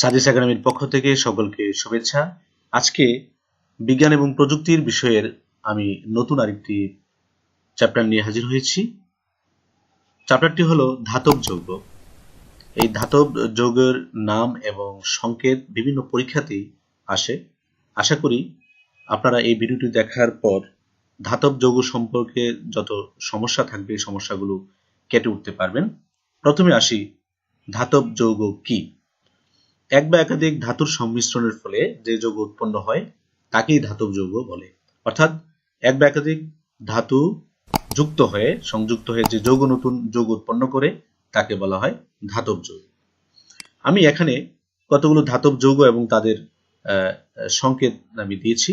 সাদিস একাডেমির পক্ষ থেকে সকলকে শুভেচ্ছা। আজকে বিজ্ঞান এবং প্রযুক্তির বিষয়ের আমি নতুন আরেকটি চ্যাপ্টার নিয়ে হাজির হয়েছি। চ্যাপ্টারটি হলো ধাতব যৌগ। এই ধাতব যৌগের নাম এবং সংকেত বিভিন্ন পরীক্ষাতেই আসে। আশা করি আপনারা এই ভিডিওটি দেখার পর ধাতব যৌগ সম্পর্কে যত সমস্যা থাকবে, সমস্যাগুলো কেটে উঠতে পারবেন। প্রথমে আসি, ধাতব যৌগ কি? এক বা একাধিক ধাতুর সংমিশ্রণের ফলে যে যৌগ উৎপন্ন হয়, তাকেই ধাতব যৌগ বলে। অর্থাৎ এক বা একাধিক ধাতু যুক্ত হয়ে, সংযুক্ত হয়ে যে যৌগ নতুন যৌগ উৎপন্ন করে, তাকে বলা হয় ধাতব যৌগ। আমি এখানে কতগুলো ধাতব যৌগ এবং তাদের সংকেত আমি দিয়েছি।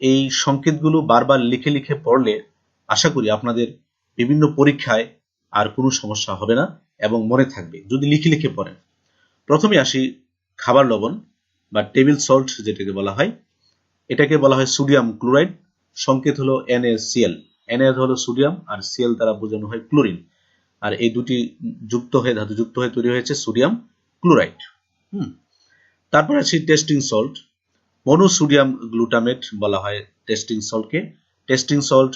এই সংকেতগুলো বারবার লিখে লিখে পড়লে আশা করি আপনাদের বিভিন্ন পরীক্ষায় আর কোনো সমস্যা হবে না এবং মনে থাকবে, যদি লিখে লিখে পড়েন। প্রথমে আসি খাবার লবণ বা টেবিল সল্ট যেটাকে বলা হয়, এটাকে বলা হয় সোডিয়াম ক্লোরাইড, সংকেত হলো NaCl Na হলো সোডিয়াম আর সিএল দ্বারা বোঝানো হয় ক্লোরিন। আর এই দুটি যুক্ত হয়ে, ধাতু যুক্ত হয়ে তৈরি হয়েছে সোডিয়াম ক্লোরাইড। হুম। তারপর আছে টেস্টিং সল্ট। মনোসোডিয়াম গ্লুটামেট বলা হয় টেস্টিং সল্টকে। টেস্টিং সল্ট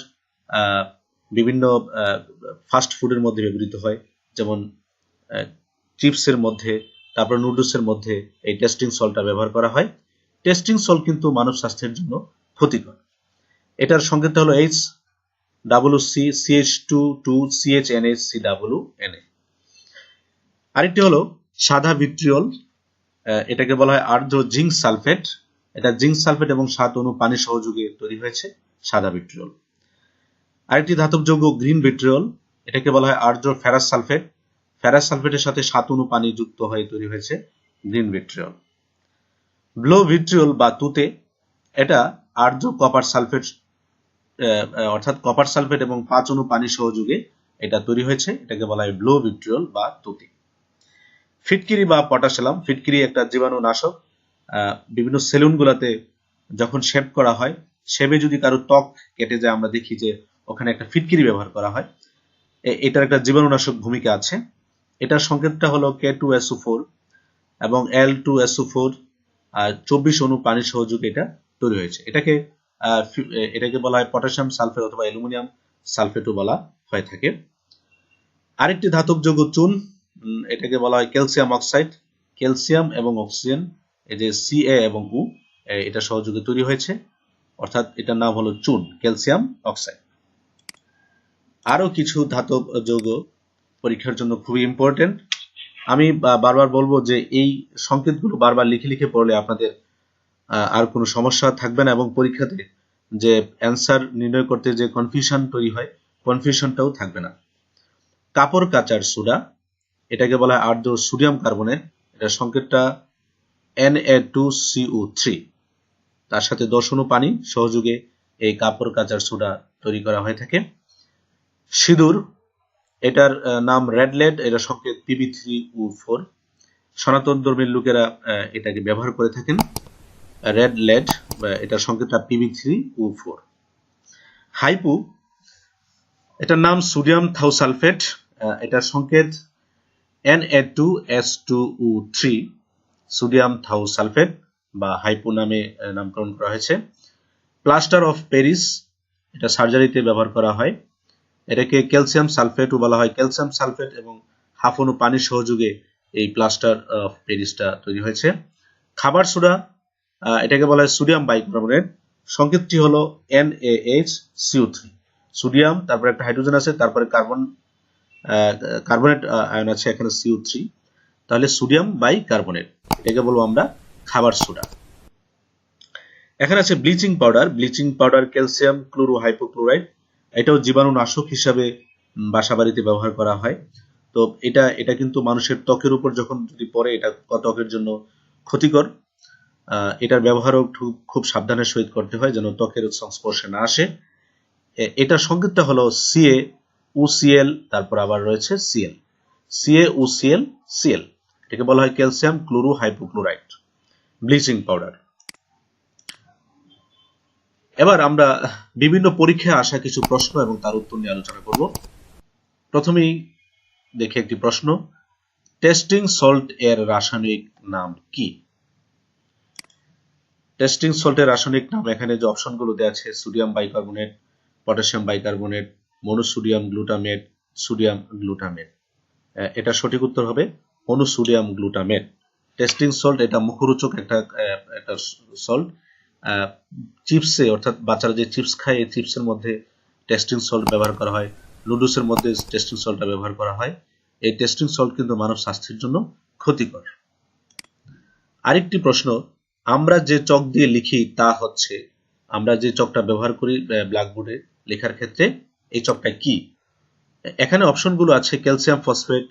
বিভিন্ন ফাস্ট ফুডের মধ্যে ব্যবহৃত হয়। যেমন চিপসের মধ্যে তারপর নুডলসের মধ্যে এই টেস্টিং সল্টটা ব্যবহার করা হয়। টেস্টিং সল্ট কিন্তু মানব স্বাস্থ্যের জন্য ক্ষতিকর। এটার সংকেতটা হলো H W C CH two two CH N H C W N A আরেকটি হলো সাদা ভিট্রিয়ল এটাকে বলা হয় আর্দ্র জিঙ্ক সালফেট এটা জিঙ্ক সালফেট এবং সাত অনু পানি সহযোগে তৈরি হয়েছে সাদা ভিট্রিয়ল আরেকটি ধাতব যৌগ গ্রিন ভিট্রিয়ল এটাকে বলা হয় আর্দ্র ফেরাস সালফেট ফেরাস সালফেটের সাথে সাত অণু পানি যুক্ত হয়ে তৈরি হয়েছে গ্রিন ভিট্রিয়ল। ব্লো ভিট্রিয়ল বা তুতে এটা আর্দ্র কপার সালফেট অর্থাৎ কপার সালফেট এবং পাঁচ অনু পানি সহযোগে এটা তৈরি হয়েছে। এটাকে বলা হয় ব্লো ভিট্রিয়ল বা তুতে। ফিটকিরি বা পটাশিয়াম, ফিটকিরি একটা জীবাণুনাশক। বিভিন্ন সেলুন গুলাতে যখন শেভ করা হয় শেভে যদি কারও ত্বক কেটে যায়, আমরা দেখি যে ওখানে একটা ফিটকিরি ব্যবহার করা হয়। এটার একটা জীবাণুনাশক ভূমিকা আছে। এটার সংকেতটা হলো কে টু এসও ফোর এবং এল টু এসও ফোর চব্বিশ অণু পানির সহযোগে এটা তৈরি হয়েছে। এটাকে এটাকে বলা হয় পটাশিয়াম সালফেট অথবা অ্যালুমিনিয়াম সালফেটও বলা হয়ে থাকে। আরেকটি ধাতব যৌগ চুন এটাকে বলা হয় ক্যালসিয়াম অক্সাইড। ক্যালসিয়াম এবং অক্সিজেন, এই যে সিএ এবং উ এটা সহযোগে তৈরি হয়েছে। অর্থাৎ এটার নাম হলো চুন, ক্যালসিয়াম অক্সাইড। আরও কিছু ধাতব যৌগ পরীক্ষার জন্য খুবই ইম্পর্টেন্ট আমি বারবার বলব যে এই সংকেতগুলো বারবার লিখে লিখে পড়লে আপনাদের আর কোনো সমস্যা থাকবে না এবং পরীক্ষাতে যে অ্যান্সার নির্ণয় করতে যে কনফিউশন তৈরি হয় কনফিউশনটাও থাকবে না। কাপড় কাচার সোডা এটাকে বলা হয় আর্দ্র সোডিয়াম কার্বনেট এটা সংকেতটা Na2CO3 তার সাথে অণু পানি সহযোগে এই কাপড় কাচার সোডা তৈরি করা হয়ে থাকে। সিঁদুর এটার নাম রেড লেড এটা সংকেত পিবি থ্রি ও ফোর সনাতন ধর্মের লোকেরা এটাকে ব্যবহার করে থাকেন। রেড লেড এটার সংকেতটা পিবি থ্রি ও ফোর হাইপু, এটার নাম সোডিয়াম থাউসালফেট এটার সংকেত Na2S2O3 সোডিয়াম থাউসালফেট, বা হাইপো নামে নামকরণ করা হয়েছে। প্লাস্টার অফ প্যারিস, এটা সার্জারিতে ব্যবহার করা হয়। এটাকে ক্যালসিয়াম সালফেটও বলা হয়। ক্যালসিয়াম সালফেট এবং হাফনু পানির সহযোগে এই প্লাস্টার অফ প্যারিসটা তৈরি হয়েছে। খাবার সোডা এটাকে বলা হয় সোডিয়াম বাইকার্বনেট। সংকেতটি হলো NaHCO3 সোডিয়াম, তারপরে একটা হাইড্রোজেন আছে, তারপরে কার্বন কার্বনেট আয়ন আছে, এখানে সিও থ্রি। তাহলে সোডিয়াম বাই কার্বনেট এটাকে বলব আমরা খাবার সোডা। এখানে আছে bleaching powder. Bleaching powder calcium chloro hypochlorite এটাও জীবাণুনাশক হিসাবে উম, বাসাবাড়িতে ব্যবহার করা হয়। তো এটা এটা কিন্তু মানুষের ত্বকের উপর যখন যদি পড়ে এটা ত্বকের জন্য ক্ষতিকর। এটার ব্যবহারও খুব সাবধানের সহিত করতে হয় যেন ত্বকের সংস্পর্শে না আসে। এ- এটার সংকেতটা হলো সিএ উসিএল তারপর আবার রয়েছে সিএল সিএ উসিএল সিএল এটাকে বলা হয় calcium chloro hypochlorite bleaching powder. এবার আমরা বিভিন্ন পরীক্ষায় আসা কিছু প্রশ্ন এবং তার উত্তর নিয়ে আলোচনা করব। প্রথমেই দেখি একটি প্রশ্ন। টেস্টিং সল্ট এর রাসায়নিক নাম কি? টেস্টিং সল্টের রাসায়নিক নাম এখানে যে অপশনগুলো দেওয়া আছে sodium bicarbonate potassium bicarbonate monosodium glutamate sodium glutamate এটা সঠিক উত্তর হবে মনোসোডিয়াম গ্লুটামেট টেস্টিং সল্ট এটা মুখরোচক একটা একটা সল্ট চিপসে, অর্থাৎ বাচ্চারা যে চিপস খায়, এই চিপসের মধ্যে টেস্টিং সল্ট ব্যবহার করা হয়। নুডলসের মধ্যে টেস্টিং সল্টটা ব্যবহার করা হয়। এই টেস্টিং সল্ট কিন্তু মানব স্বাস্থ্যের জন্য ক্ষতিকর। আরেকটি প্রশ্ন, আমরা যে চক দিয়ে লিখি তা হচ্ছে, আমরা যে চকটা ব্যবহার করি ব্ল্যাকবোর্ডে লেখার ক্ষেত্রে, এই চকটা কি? এখানে অপশনগুলো আছে calcium phosphate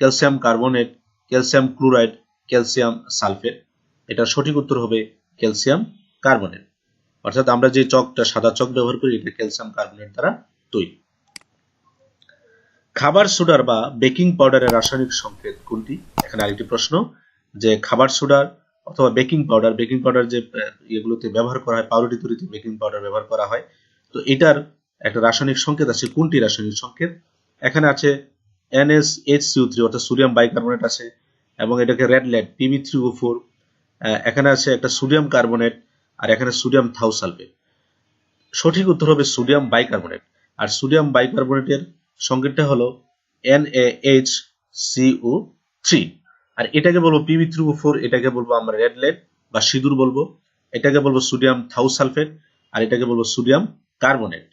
calcium carbonate calcium chloride calcium sulphate এটা সঠিক উত্তর হবে ক্যালসিয়াম কার্বনেট অর্থাৎ আমরা যে চকটা, সাদা চক ব্যবহার করি, এটা ক্যালসিয়াম কার্বনেট দ্বারা তৈরি। খাবার সোডার বা বেকিং পাউডারের রাসায়নিক সংকেত কোনটি? এখানে আরেকটি প্রশ্ন, যে খাবার সোডার অথবা বেকিং পাউডার বেকিং পাউডার যে ইয়েগুলোতে ব্যবহার করা হয়, পাউরুটি তৈরিতে বেকিং পাউডার ব্যবহার করা হয়, তো এটার একটা রাসায়নিক সংকেত আছে। কোনটি রাসায়নিক সংকেত? এখানে আছে এনএস এইচ সিও থ্রি অর্থাৎ সোডিয়াম বাইকার্বনেট আছে, এবং এটাকে red lead PB three O four এখানে আছে একটা সোডিয়াম কার্বনেট আর এখানে সোডিয়াম থাউসালফেট। সঠিক উত্তর হবে সোডিয়াম বাইকার্বনেট। আর সোডিয়াম বাইকার্বনেটের সংকেতটা হলো এইচ সিও থ্রি আর এটাকে বলব পিবি থ্রি ফোর এটাকে বলব আমরা রেড লেড বা সিঁদুর বলব। এটাকে বলব সোডিয়াম থাউসালফেট, আর এটাকে বলব সোডিয়াম কার্বনেট।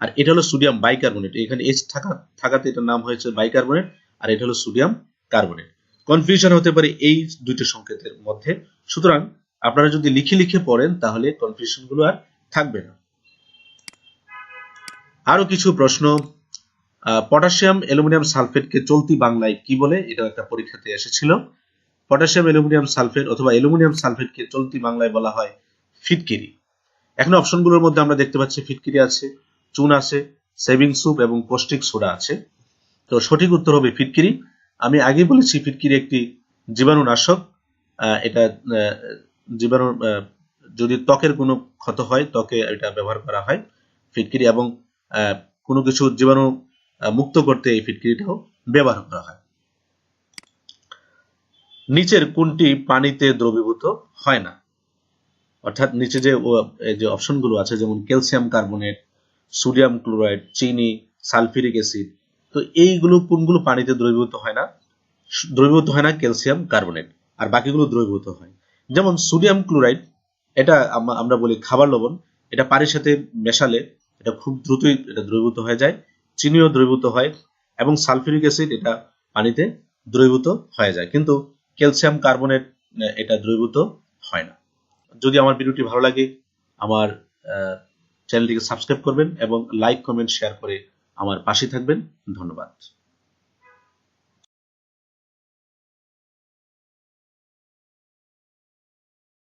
আর এটা হলো সোডিয়াম বাইকার্বনেট। এখানে এইচ থাকা, থাকাতে এটার নাম হয়েছে বাইকার্বনেট, আর এটা হলো সোডিয়াম কার্বনেট। কনফিউশন হতে পারে এই দুইটা সংকেতের মধ্যে। সুতরাং আপনারা যদি লিখে লিখে পড়েন, তাহলে কনফিউশনগুলো আর থাকবে না। আরও কিছু প্রশ্ন। পটাশিয়াম অ্যালুমিনিয়াম সালফেটকে চলতি বাংলায় কি বলে? এটা একটা পরীক্ষাতে এসেছিল। পটাশিয়াম অ্যালুমিনিয়াম সালফেট অথবা অ্যালুমিনিয়াম সালফেটকে চলতি বাংলায় বলা হয় ফিটকিরি। এখন অপশনগুলোর মধ্যে আমরা দেখতে পাচ্ছি ফিটকিরি আছে, চুন আছে, সেভিং স্যুপ এবং পৌষ্টিক সোডা আছে। তো সঠিক উত্তর হবে ফিটকিরি। আমি আগেই বলেছি, ফিটকিরি একটি জীবাণুনাশক। এটা জীবাণু যদি ত্বকের কোনো ক্ষত হয়, ত্বকে এটা ব্যবহার করা হয়, ফিটকিরি এবং কোনো কিছু জীবাণু মুক্ত করতে এই ফিটকিরিটাও ব্যবহার করা হয়। নিচের কোনটি পানিতে দ্রবীভূত হয় না? অর্থাৎ নিচে যে যে অপশনগুলো আছে, যেমন ক্যালসিয়াম কার্বনেট, সোডিয়াম ক্লোরাইড, চিনি, সালফিরিক অ্যাসিড, তো এইগুলো কোনগুলো পানিতে দ্রবীভূত হয় না? দ্রবীভূত হয় না ক্যালসিয়াম কার্বনেট, আর বাকিগুলো দ্রবীভূত হয়। যেমন সোডিয়াম ক্লোরাইড, এটা আমরা বলি খাবার লবণ, এটা পানির সাথে মেশালে এটা খুব দ্রুতই এটা দ্রবীভূত হয়ে যায়, চিনিও দ্রবীভূত হয় এবং সালফিউরিক অ্যাসিড এটা পানিতে দ্রবীভূত হয়ে যায়। কিন্তু ক্যালসিয়াম কার্বনেট এটা দ্রবীভূত হয় না। যদি আমার ভিডিওটি ভালো লাগে, আমার চ্যানেলটিকে সাবস্ক্রাইব করবেন এবং লাইক, কমেন্ট, শেয়ার করে আমার পাশে থাকবেন। ধন্যবাদ।